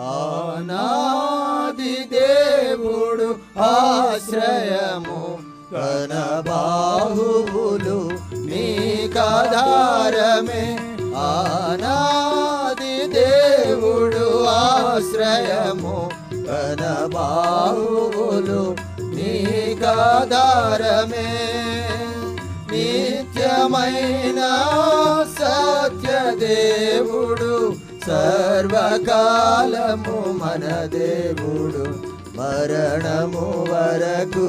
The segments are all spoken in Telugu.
ఆనాది దేవుడు ఆశ్రయము కన బాహువులు నీ కదారమే. ఆనాది దేవుడు ఆశ్రయము కన బాహువులు నీ కదారమే. నిత్యమైన సత్య దేవుడు సర్వకాలము మన దేవుడు మరణము వరకు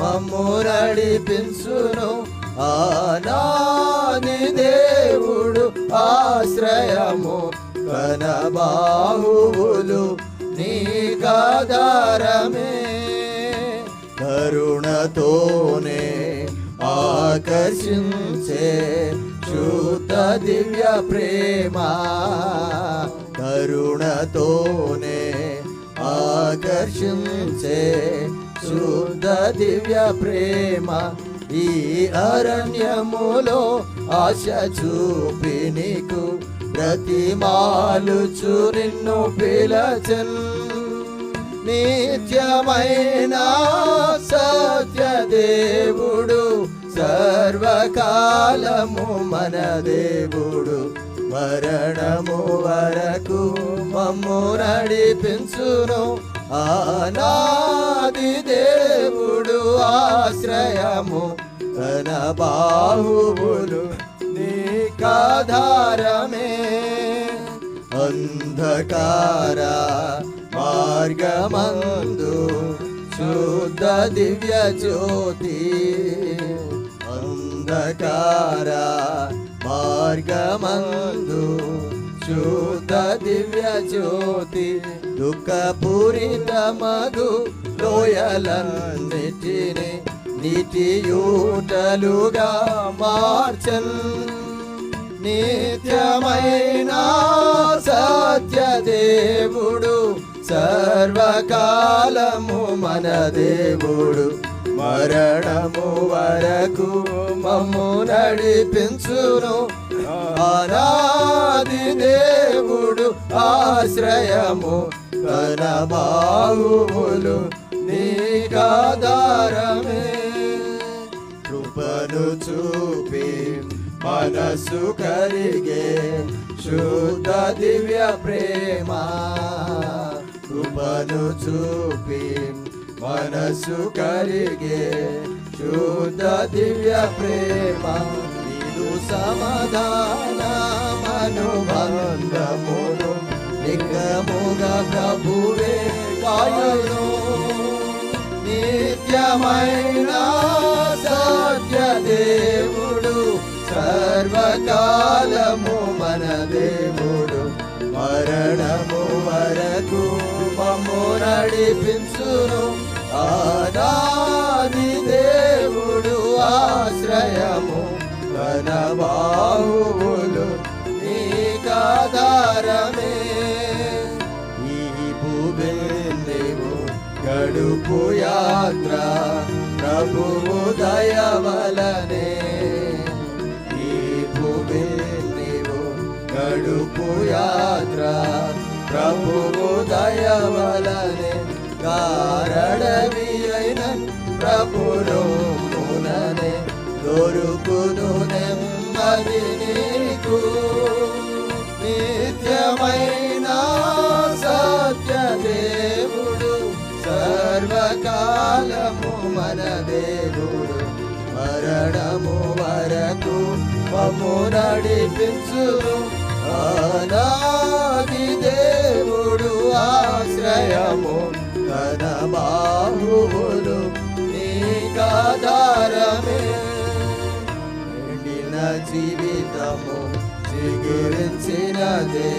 మమ్ము నడిపించును. ఆనాది దేవుడు ఆశ్రయము కన బాహువులు నీ కాదారమే. కరుణతోనే ఆకర్షించే శుద్ధ దివ్య ప్రేమ కరుణతోనే ఆకర్షించే శుద్ధ దివ్య ప్రేమ ఈ అరణ్యములో ఆశ చూపి నీకు ప్రతిమాలుచు నిన్ను పిలచన్. నిత్యమైన సత్యదేవుడు సర్వకాలము మన దేవుడు. మరణము వరకు మమ్ము నడిపించును. ఆనాది దేవుడు ఆశ్రయము తన బాహువులు నీకాధారమే అంధకార మార్గమందు శుద్ధ దివ్య జ్యోతి అంధకార మార్గమందు శుద్ధ దివ్య జ్యోతి దుఃఖపూరిత మగు లోయలన్నిటిని నీటియూటలుగా మార్చన్ నిత్యమైన సత్య దేవుడు సర్వకాలము మన దేవుడు. మరణము వరకు మమ్ము నడిపించును. అనాది దేవుడు ఆశ్రయము తన బాహువులు నీకాధారమే కృపను చూపి మనసు కరిగే శుద్ధ దివ్య ప్రేమ. కృపను చూపి మనసు కలిగే శుద్ధ దివ్య ప్రేమ ఇది సమాధాన బంధమును నిగముగా ప్రభువే కాయును నిత్యమైన సత్య దేవుడు సర్వకాలము మన దేవుడు మరణము వరకు మమ్ము నడిపించును ఆనాది దేవుడు ఆశ్రయము తన బాహువులు నీకాధారమే ఈ భూమిలో గడుపు యాత్ర ప్రభువు దయవలనే. ఈ భూమి గడుపు యాత్ర ప్రభువు దయవలనే. కారడవి అయిన ప్రభులో దొరుకును నెమ్మది నీకు. నిత్యమైన సత్య సర్వకాలము మన దేవుడు మరణము వరకు మమ్ము నడిపించును. ఆనాది దేవుడు ఆశ్రయము కన బాహువులు నీకాధారమే ఎండిన జీవితము చిగురించినదే.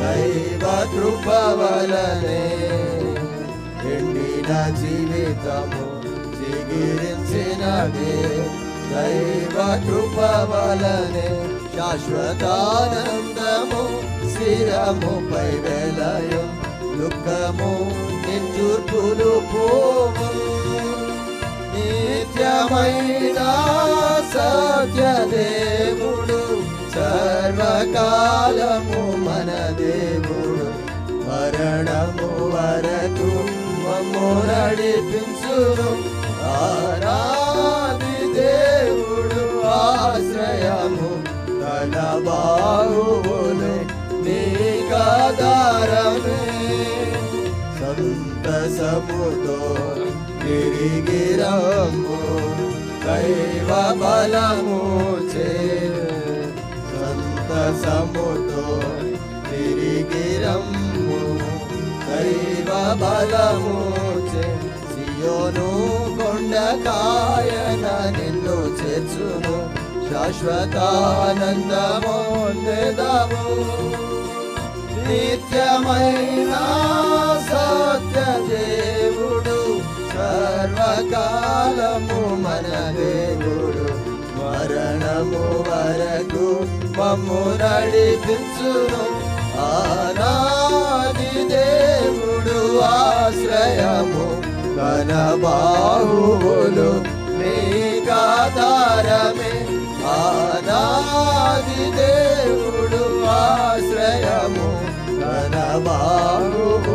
దైవ కృపవలనే ఎండిన జీవితము చిగురించినదే. దైవ కృపవలనే శాశ్వతానందము స్థిరముపై వెలయం. దుఃఖము నిట్టూర్పులు పోము నిత్యమైన సత్యదేవుడు సర్వకాలము మన దేవుడు. మరణము వరకు మమ్ము నడిపించును ఆరా సంతసముతో తిరిగి రమ్ము దైవ బలము చే సంతసముతో తిరిగి రమ్ము దైవ బలము చే సియోను కొండ కాయన నిన్ను చేర్చును శాశ్వతానందమోదము నిత్యమైన సత్య దేవుడు సర్వకాలము మన దేవుడు మరణము వరకు మమ్ము నడిపించును. ఆనాది దేవుడు ఆశ్రయము కన బాహువులు నీకాధారమే ఆనాది దేవుడు ఆశ్రయము కన బాహువులు